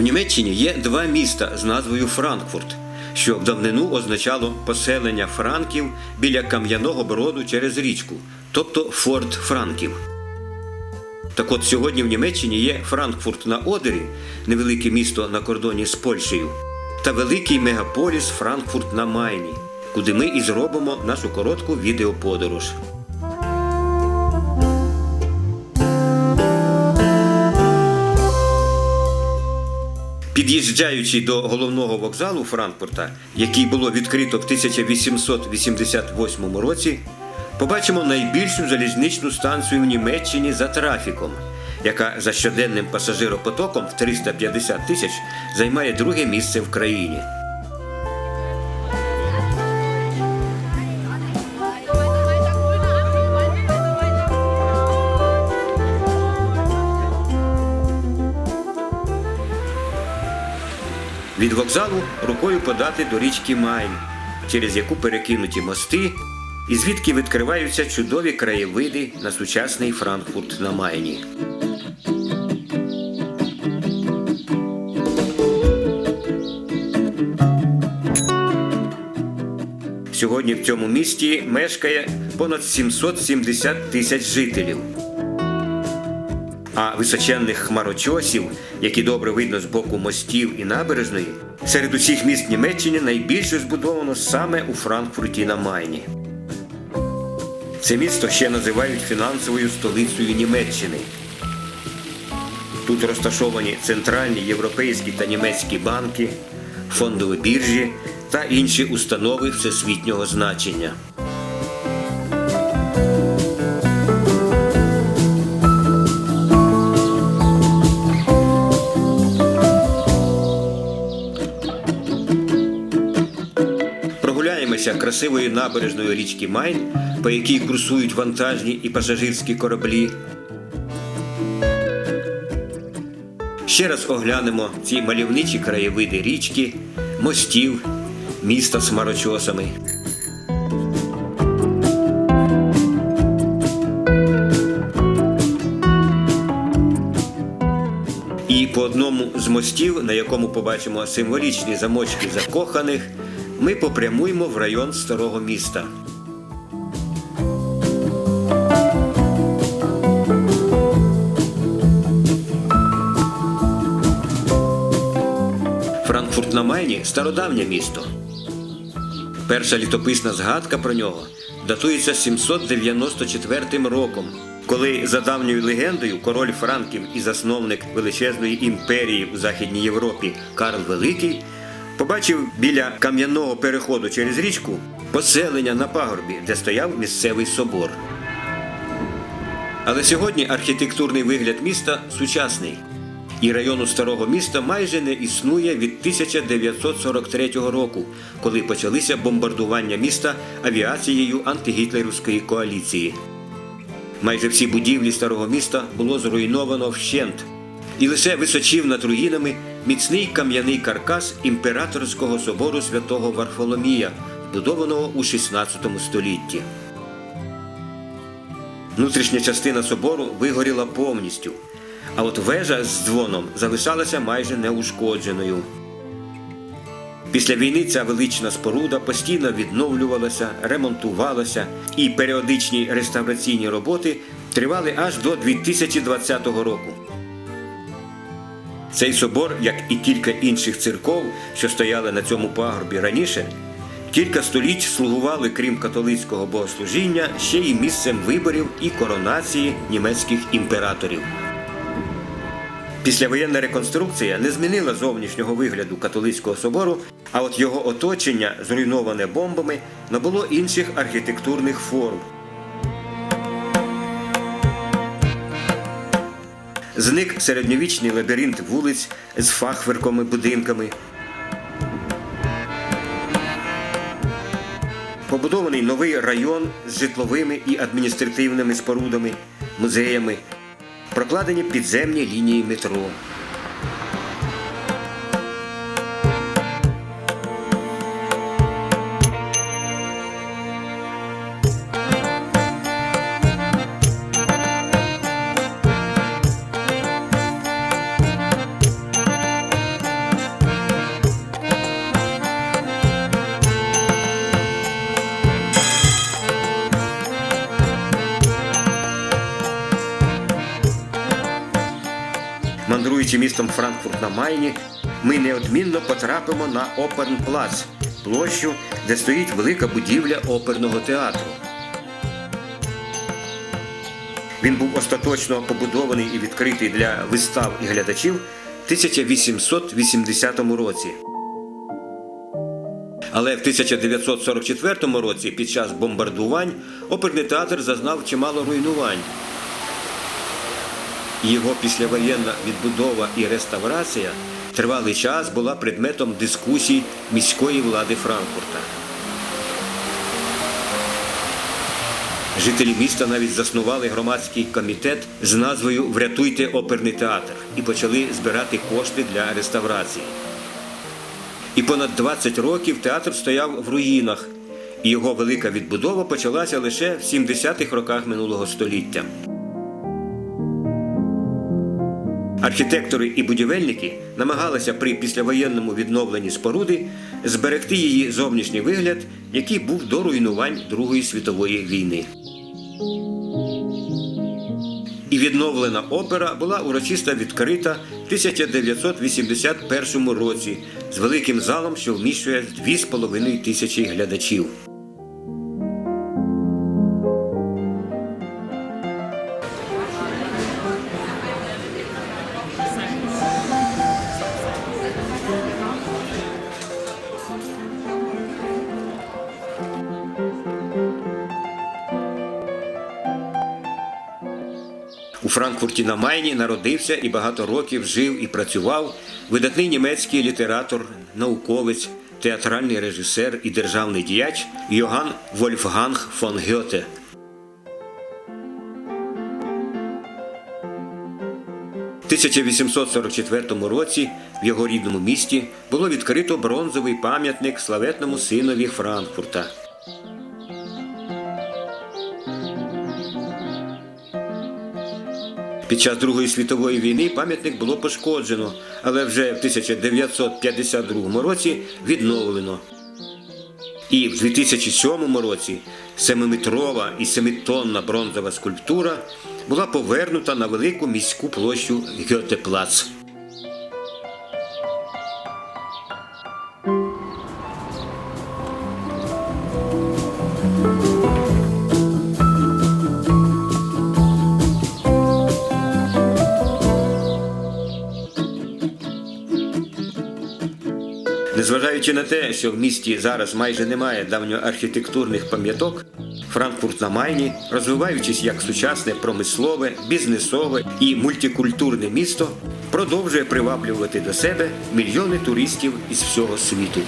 В Німеччині є два міста з назвою Франкфурт, що в давнину означало поселення франків біля кам'яного броду через річку, тобто Форт Франків. Так от сьогодні в Німеччині є Франкфурт на Одері, невелике місто на кордоні з Польщею, та великий мегаполіс Франкфурт на Майні, куди ми і зробимо нашу коротку відеоподорож. Під'їжджаючи до головного вокзалу Франкфурта, який було відкрито в 1888 році, побачимо найбільшу залізничну станцію в Німеччині за трафіком, яка за щоденним пасажиропотоком в 350 тисяч займає друге місце в країні. Від вокзалу рукою подати до річки Майн, через яку перекинуті мости, і звідки відкриваються чудові краєвиди на сучасний Франкфурт на Майні. Сьогодні в цьому місті мешкає понад 770 тисяч жителів. А височенних хмарочосів, які добре видно з боку мостів і набережної, серед усіх міст Німеччини найбільше збудовано саме у Франкфурті на Майні. Це місто ще називають фінансовою столицею Німеччини. Тут розташовані центральні європейські та німецькі банки, фондові біржі та інші установи всесвітнього значення. Прогуляємося красивою набережною річки Майн, по якій курсують вантажні і пасажирські кораблі. Ще раз оглянемо ці мальовничі краєвиди річки, мостів, міста з хмарочосами. І по одному з мостів, на якому побачимо символічні замочки закоханих, ми попрямуємо в район старого міста. Франкфурт на Майні стародавнє місто. Перша літописна згадка про нього датується 794 роком, коли за давньою легендою король Франків і засновник величезної імперії у Західній Європі Карл Великий побачив біля кам'яного переходу через річку поселення на пагорбі, де стояв місцевий собор. Але сьогодні архітектурний вигляд міста сучасний, і району старого міста майже не існує від 1943 року, коли почалися бомбардування міста авіацією антигітлерівської коаліції. Майже всі будівлі старого міста було зруйновано вщент, і лише височів над руїнами міцний кам'яний каркас імператорського собору святого Варфоломія, будованого у 16 столітті. Внутрішня частина собору вигоріла повністю, а от вежа з дзвоном залишалася майже неушкодженою. Після війни ця велична споруда постійно відновлювалася, ремонтувалася, і періодичні реставраційні роботи тривали аж до 2020 року. Цей собор, як і кілька інших церков, що стояли на цьому пагорбі раніше, кілька століть слугували, крім католицького богослужіння, ще й місцем виборів і коронації німецьких імператорів. Післявоєнна реконструкція не змінила зовнішнього вигляду католицького собору, а от його оточення, зруйноване бомбами, набуло інших архітектурних форм. Зник середньовічний лабіринт вулиць з фахверками будинками. Побудований новий район з житловими і адміністративними спорудами, музеями, прокладені підземні лінії метро. Мандруючи містом Франкфурт на Майні, ми неодмінно потрапимо на Опернплац, площу, де стоїть велика будівля оперного театру. Він був остаточно побудований і відкритий для вистав і глядачів в 1880 році. Але в 1944 році, під час бомбардувань, оперний театр зазнав чимало руйнувань. Його післявоєнна відбудова і реставрація тривалий час була предметом дискусій міської влади Франкфурта. Жителі міста навіть заснували громадський комітет з назвою Врятуйте оперний театр і почали збирати кошти для реставрації. І понад 20 років театр стояв в руїнах, і його велика відбудова почалася лише в 70-х роках минулого століття. Архітектори і будівельники намагалися при післявоєнному відновленні споруди зберегти її зовнішній вигляд, який був до руйнувань Другої світової війни. І відновлена опера була урочисто відкрита в 1981 році з великим залом, що вміщує 2,5 тисячі глядачів. Франкфурті на Майні народився і багато років жив і працював видатний німецький літератор, науковець, театральний режисер і державний діяч Йоган Вольфганг фон Гьоте. У 1844 році в його рідному місті було відкрито бронзовий пам'ятник славетному синові Франкфурта. Під час Другої світової війни пам'ятник було пошкоджено, але вже в 1952 році відновлено. І в 2007 році семиметрова і семитонна бронзова скульптура була повернута на велику міську площу Гьотеплац. Незважаючи на те, що в місті зараз майже немає давньоархітектурних пам'яток, Франкфурт на Майні, розвиваючись як сучасне промислове, бізнесове і мультикультурне місто, продовжує приваблювати до себе мільйони туристів із всього світу.